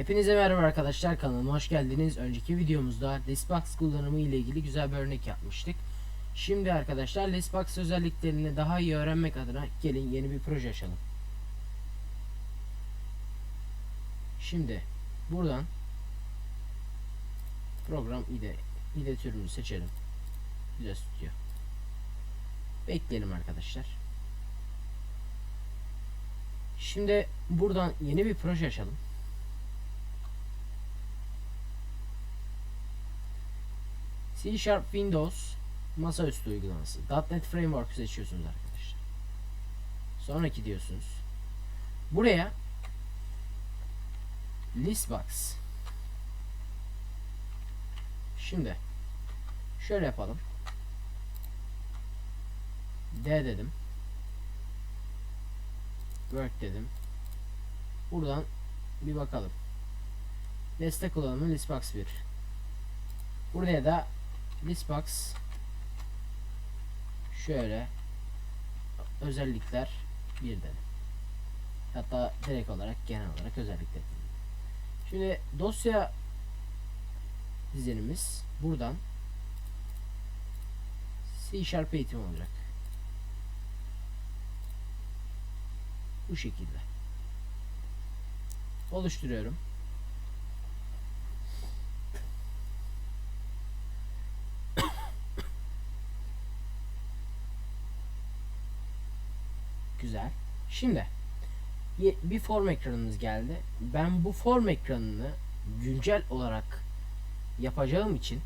Hepinize merhaba arkadaşlar kanalıma hoş geldiniz. Önceki videomuzda Listbox kullanımı ile ilgili güzel bir örnek yapmıştık. Şimdi arkadaşlar Listbox özelliklerini daha iyi öğrenmek adına gelin yeni bir proje açalım. Şimdi buradan program ide ide türünü seçelim. Visual Studio. Bekleyelim arkadaşlar. Şimdi buradan yeni bir proje açalım. C Sharp Windows masaüstü uygulaması. .NET Framework seçiyorsunuz arkadaşlar. Sonraki diyorsunuz. Buraya Listbox Şimdi şöyle yapalım. D dedim. Work dedim. Buradan bir bakalım. Destek kullanımı Listbox 1. Buraya da Listbox şöyle özellikler bir dedim. Hatta direkt olarak genel olarak özellikler. Şimdi dosya dizenimiz buradan C Sharp eğitim olacak. Bu şekilde. Oluşturuyorum. Güzel. Şimdi bir form ekranımız geldi. Ben bu form ekranını güncel olarak yapacağım için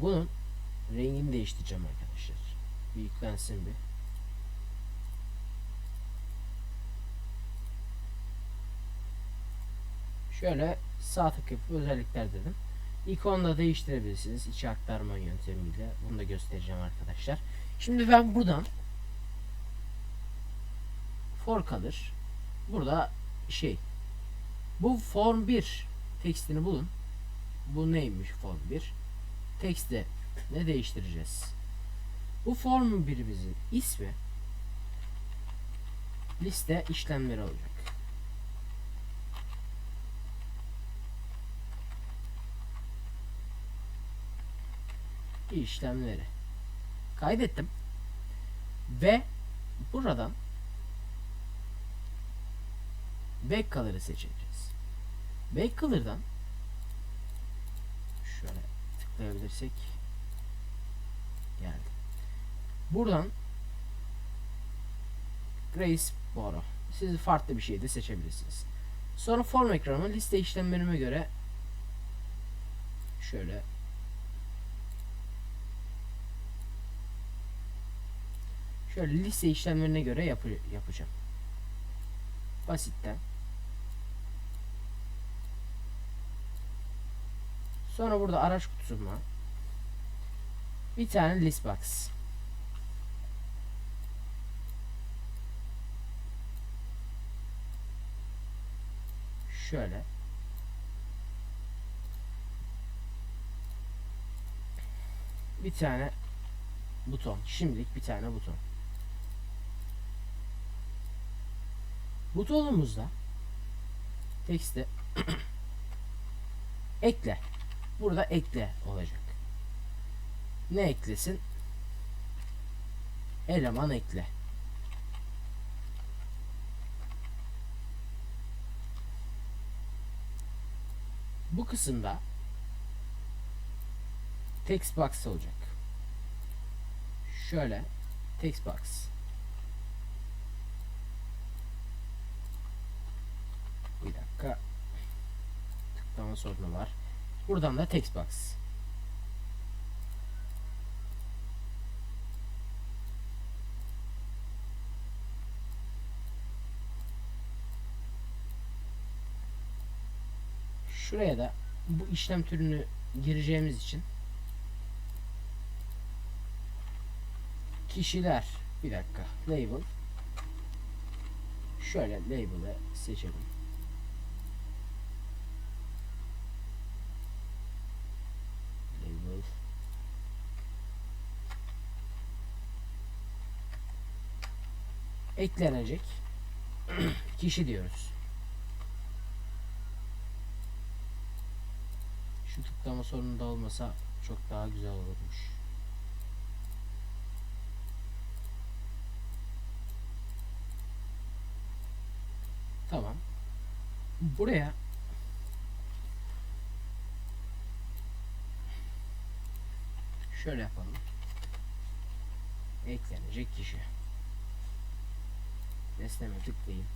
bunun rengini değiştireceğim arkadaşlar. Bir yüklensin bir. Şöyle sağ tık özellikler dedim. İkonu da değiştirebilirsiniz içi aktarma yöntemiyle. Bunu da göstereceğim arkadaşlar. Şimdi ben buradan for kalır. Burada şey bu form 1 tekstini bulun. Bu neymiş form 1? Tekste ne değiştireceğiz? Bu form birimizin ismi liste işlemleri olacak. işlemleri kaydettim ve buradan back color'ı seçeceğiz. Back color'dan şöyle tıklayabilirsek geldi. Buradan Grace Boro. Siz farklı bir şey de seçebilirsiniz. Sonra form ekranıma liste işlemlerime göre şöyle Şöyle liste işlemlerine göre yapı yapacağım. Basitten. Sonra burada araç kutusuma bir tane list box. Şöyle. Bir tane buton. Şimdilik bir tane buton. Butonumuzda tekste ekle. Burada ekle olacak. Ne eklesin? Eleman ekle. Bu kısımda text box olacak. Şöyle text box. Bir dakika. Tıklama sorunu var. Buradan da text box. Şuraya da bu işlem türünü gireceğimiz için kişiler bir dakika label şöyle label'ı seçelim. Label eklenecek kişi diyoruz. şu tıklama sorunu da olmasa çok daha güzel olurmuş. Tamam. Buraya şöyle yapalım. Eklenecek kişi. Nesneme tıklayayım.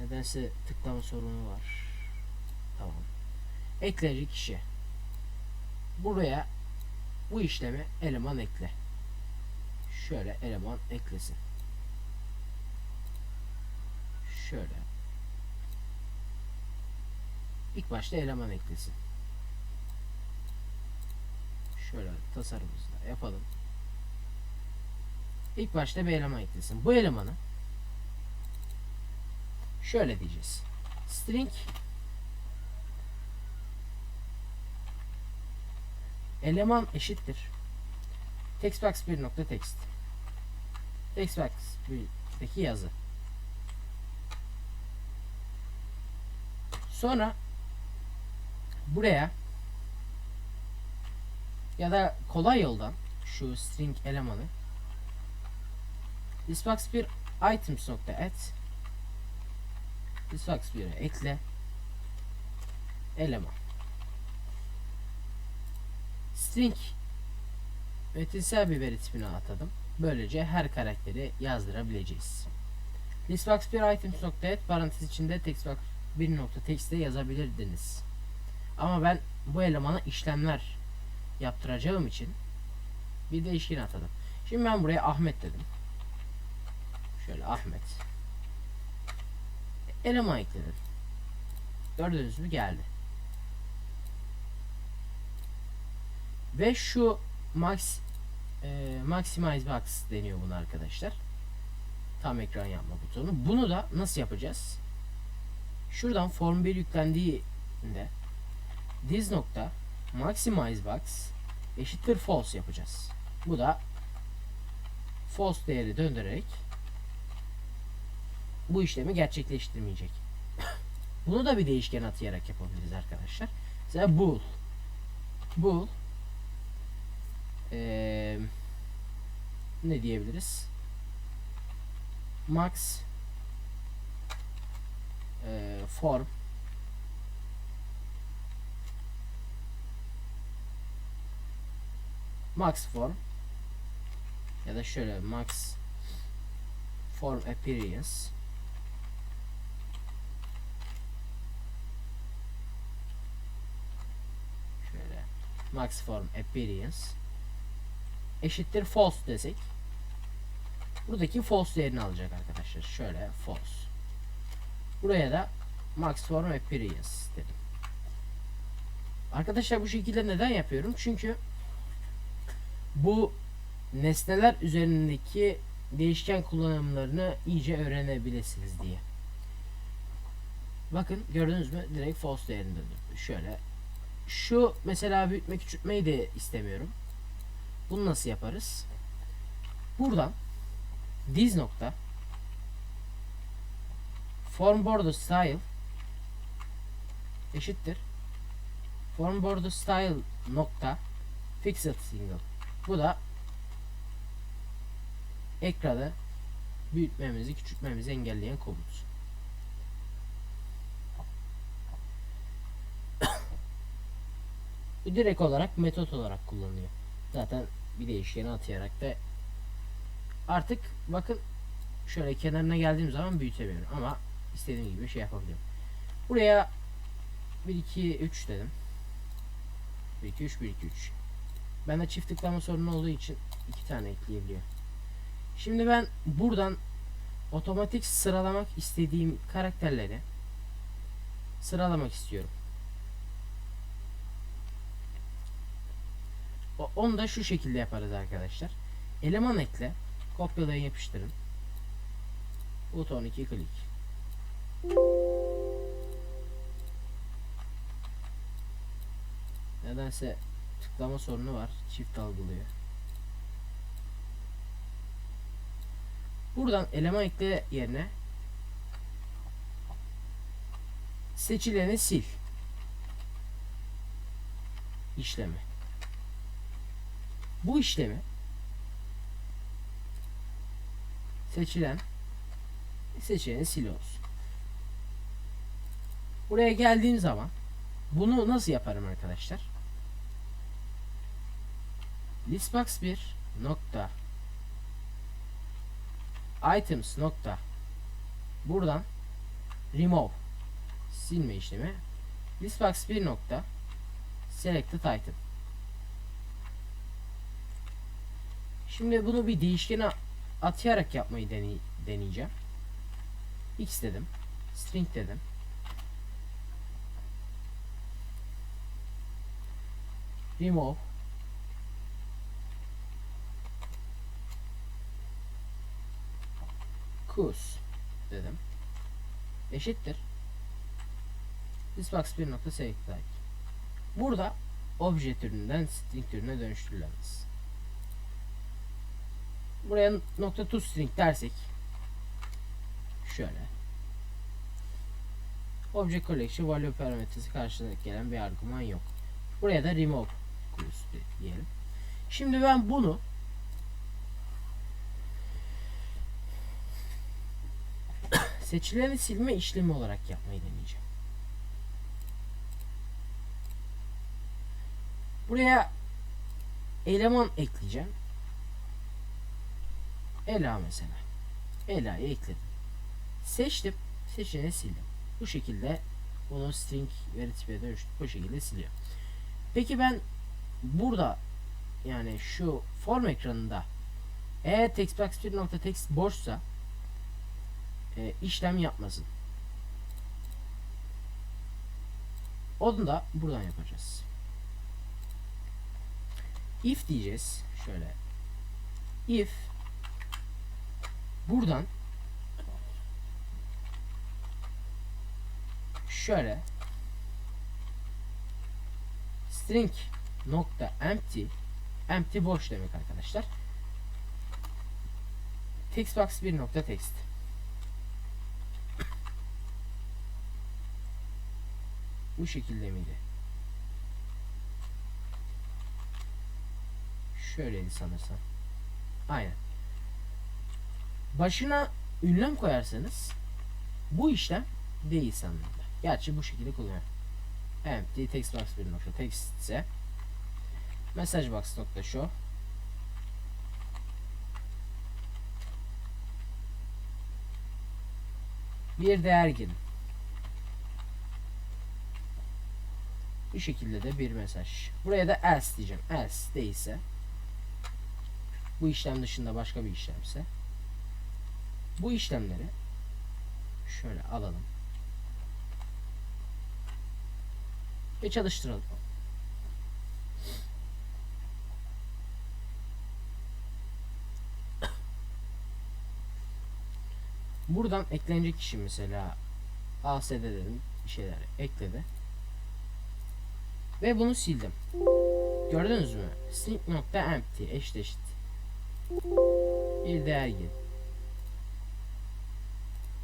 Nedense tıklama sorunu var. Tamam. Eklenecek kişi. Buraya bu işlemi eleman ekle. Şöyle eleman eklesin. Şöyle. İlk başta eleman eklesin. Şöyle tasarımımızı yapalım. İlk başta bir eleman eklesin. Bu elemanı şöyle diyeceğiz. String eleman eşittir. Textbox 1 nokta text. Textbox 1'deki yazı. Sonra buraya ya da kolay yoldan şu string elemanı Disbox 1 items nokta add Disbox 1'e ekle eleman string metinsel bir veri tipine atadım. Böylece her karakteri yazdırabileceğiz. Listbox 1 items nokta add parantez içinde textbox 1 nokta text'te yazabilirdiniz. Ama ben bu elemana işlemler yaptıracağım için bir değişken atadım. Şimdi ben buraya Ahmet dedim. Şöyle Ahmet. Eleman ekledim. Gördüğünüz gibi geldi. Ve şu max e, maximize box deniyor buna arkadaşlar. Tam ekran yapma butonu. Bunu da nasıl yapacağız? Şuradan form 1 yüklendiğinde this nokta maximize box eşittir false yapacağız. Bu da false değeri döndürerek bu işlemi gerçekleştirmeyecek. Bunu da bir değişken atayarak yapabiliriz arkadaşlar. Mesela bool. Bool ee, ne diyebiliriz? Max e, form max form. Ya da şöyle max form appearance. Şöyle max form appearance. Eşittir false desek buradaki false değerini alacak arkadaşlar. Şöyle false. Buraya da max form appearance dedim. Arkadaşlar bu şekilde neden yapıyorum? Çünkü bu nesneler üzerindeki değişken kullanımlarını iyice öğrenebilirsiniz diye. Bakın gördünüz mü? Direkt false değerinde durdu. Şöyle. Şu mesela büyütme küçültmeyi de istemiyorum. Bunu nasıl yaparız? Buradan diz nokta form border style eşittir form border style nokta fixed single bu da ekranı büyütmemizi, küçültmemizi engelleyen komut. Direkt olarak metot olarak kullanılıyor. Zaten bir değişkeni atayarak da artık bakın şöyle kenarına geldiğim zaman büyütemiyorum ama istediğim gibi şey yapabiliyorum. Buraya 1 2 3 dedim. 1 2 3 1 2 3 Bende çift tıklama sorunu olduğu için iki tane ekleyebiliyor. Şimdi ben buradan otomatik sıralamak istediğim karakterleri sıralamak istiyorum. Onu da şu şekilde yaparız arkadaşlar. Eleman ekle, kopyalayın yapıştırın. Buton 2 klik. Nedense tıklama sorunu var. Çift algılıyor. Buradan eleman ekle yerine seçileni sil işlemi. Bu işlemi seçilen seçeneği sil olsun. Buraya geldiğim zaman bunu nasıl yaparım arkadaşlar? Listbox 1 nokta items nokta buradan remove silme işlemi listbox 1 nokta selected item Şimdi bunu bir değişkene atayarak yapmayı deney deneyeceğim. X dedim. String dedim. Remove Cus dedim. Eşittir. Thisbox 1.select Burada obje türünden string türüne dönüştürülemez. Buraya nokta to string dersek şöyle Object collection value parametresi karşılığında gelen bir argüman yok. Buraya da remove diyelim. Şimdi ben bunu seçileni silme işlemi olarak yapmayı deneyeceğim. Buraya eleman ekleyeceğim. Ela mesela. Ela'yı ekledim. Seçtim. Seçeneği sildim. Bu şekilde bunu string veri tipine dönüştürüp bu şekilde siliyor. Peki ben burada yani şu form ekranında eğer textbox 1.text boşsa e, işlem yapmasın. Onu da buradan yapacağız. If diyeceğiz. Şöyle. If buradan şöyle string nokta empty empty boş demek arkadaşlar. Textbox bir nokta text. Bu şekilde miydi? Şöyleydi sanırsam. Aynen. Başına ünlem koyarsanız bu işlem değil anlamında. Gerçi bu şekilde kullanıyor. Empty text box bir nokta text ise message box nokta show bir değer girin. Bu şekilde de bir mesaj. Buraya da else diyeceğim. Else değilse bu işlem dışında başka bir işlemse bu işlemleri şöyle alalım ve çalıştıralım. Buradan eklenecek kişi mesela ASD dedim bir şeyler ekledi. Ve bunu sildim. Gördünüz mü? String nokta empty eşleşti. Bir değer gir.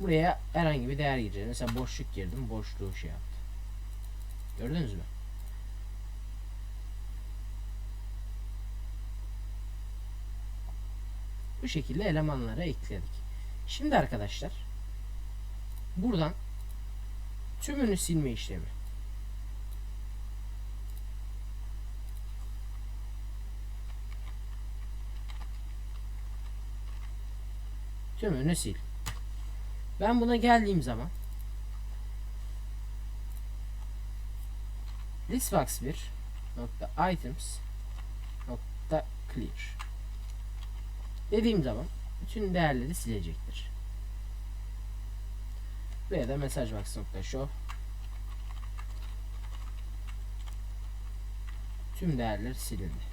Buraya herhangi bir değer gireceğim. Mesela boşluk girdim. Boşluğu şey yaptı. Gördünüz mü? Bu şekilde elemanlara ekledik. Şimdi arkadaşlar buradan tümünü silme işlemi. Tümünü sil. Ben buna geldiğim zaman listbox 1 nokta items nokta clear dediğim zaman bütün değerleri silecektir. Buraya da mesaj nokta show tüm değerler silindi.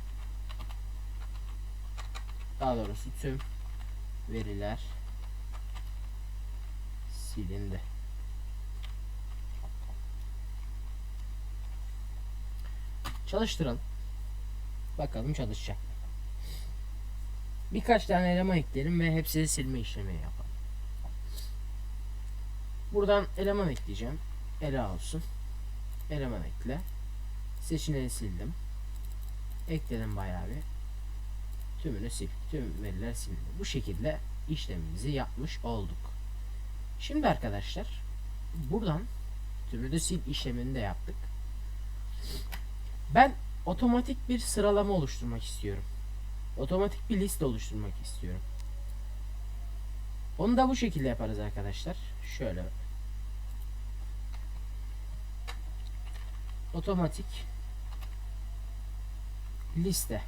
Daha doğrusu tüm veriler silindi. Çalıştıralım. Bakalım çalışacak. Birkaç tane eleman ekleyelim ve hepsini silme işlemi yapalım. Buradan eleman ekleyeceğim. Ela olsun. Eleman ekle. Seçeneği sildim. Ekledim bayağı bir. Tümünü sil. Tüm veriler silindi. Bu şekilde işlemimizi yapmış olduk. Şimdi arkadaşlar buradan tümünü sil işlemini de yaptık. Ben otomatik bir sıralama oluşturmak istiyorum. Otomatik bir liste oluşturmak istiyorum. Onu da bu şekilde yaparız arkadaşlar. Şöyle. Otomatik liste.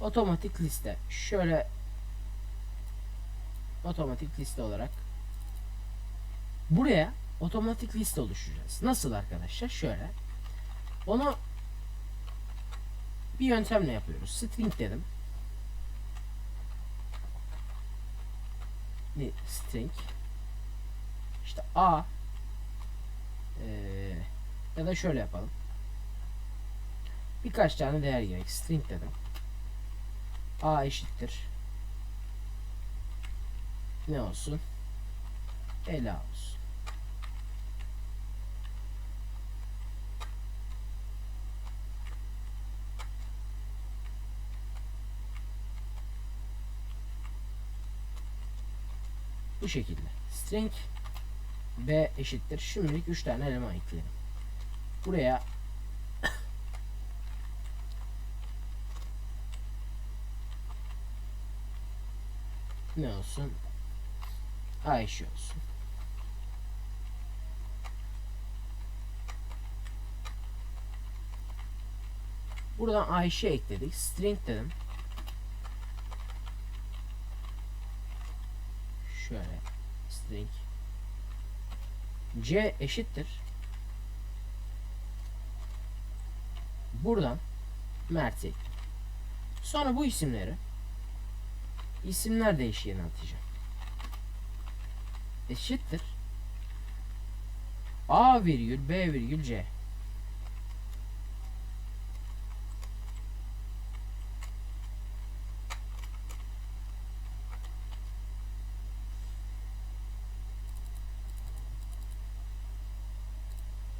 Otomatik liste. Şöyle otomatik liste olarak buraya otomatik liste oluşturacağız. Nasıl arkadaşlar? Şöyle. Onu bir yöntemle yapıyoruz. String dedim. Ne string? İşte A eee, ya da şöyle yapalım. Birkaç tane değer gerek. String dedim. A eşittir. Ne olsun? Ela olsun. Bu şekilde. String B eşittir. Şimdilik 3 tane eleman ekleyelim. Buraya ne olsun? Ayşe olsun. Buradan Ayşe ekledik. String dedim. Şöyle string C eşittir. Buradan Mert'e ekledim. Sonra bu isimleri isimler değişkenine atacağım. Eşittir. A virgül B virgül C.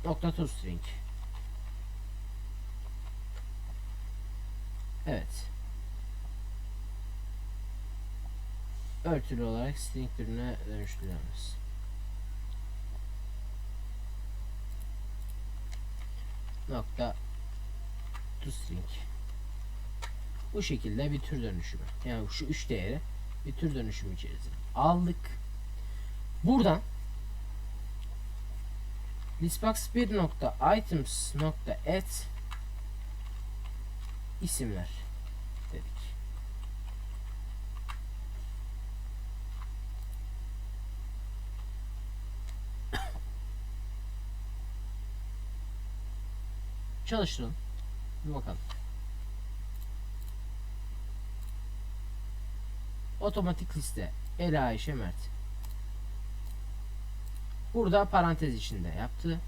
Nokta to string. Evet. Örtülü olarak string türüne dönüştürüyoruz. Nokta to string. Bu şekilde bir tür dönüşümü. Yani şu üç değeri bir tür dönüşümü içerisinde aldık. Buradan listbox 1 nokta items nokta add isimler Çalıştıralım. Bir bakalım. Otomatik liste. Ela Ayşe Mert. Burada parantez içinde yaptı.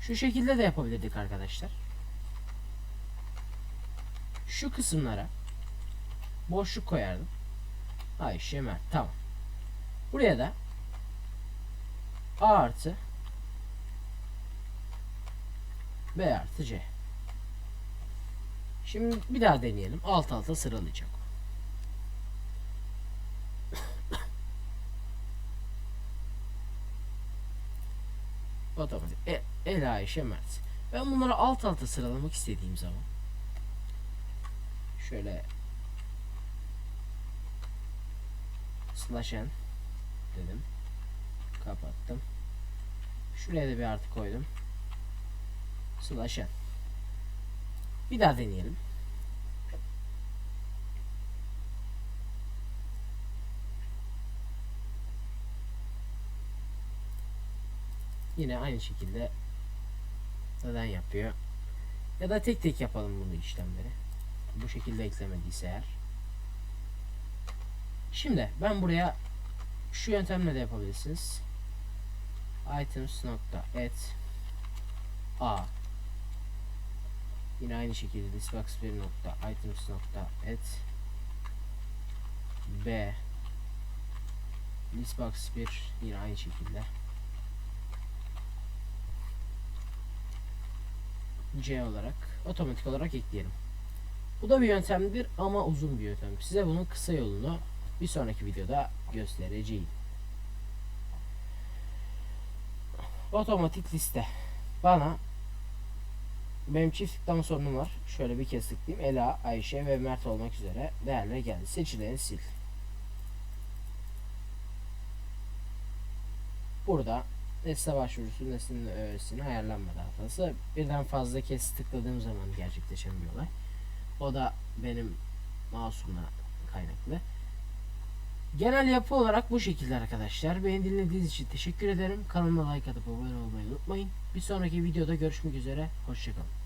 Şu şekilde de yapabilirdik arkadaşlar. Şu kısımlara boşluk koyardım. Ayşe Mert. Tamam. Buraya da A artı B artı C. Şimdi bir daha deneyelim. Alt alta sıralayacak. Otomatik. E, Ela Ayşe Mert. Ben bunları alt alta sıralamak istediğim zaman şöyle slash n dedim. Kapattım. Şuraya da bir artı koydum. Slash n. Bir daha deneyelim. Yine aynı şekilde neden yapıyor? Ya da tek tek yapalım bunu işlemleri. Bu şekilde eklemediyse eğer. Şimdi ben buraya şu yöntemle de yapabilirsiniz. items nokta add a Yine aynı şekilde disbox1 nokta items nokta et b disbox1 yine aynı şekilde c olarak otomatik olarak ekleyelim. Bu da bir yöntemdir ama uzun bir yöntem. Size bunun kısa yolunu bir sonraki videoda göstereceğim. Otomatik liste bana benim çift tıklama sorunum var. Şöyle bir kez tıklayayım. Ela, Ayşe ve Mert olmak üzere değerleri geldi. Seçileni sil. Burada nesne başvurusu, nesnenin öğesini ayarlanmadı hatası. Birden fazla kez tıkladığım zaman gerçekleşen bir olay. O da benim mouse'umla kaynaklı. Genel yapı olarak bu şekilde arkadaşlar. Beni dinlediğiniz için teşekkür ederim. Kanalıma like atıp abone olmayı unutmayın. Bir sonraki videoda görüşmek üzere. Hoşçakalın.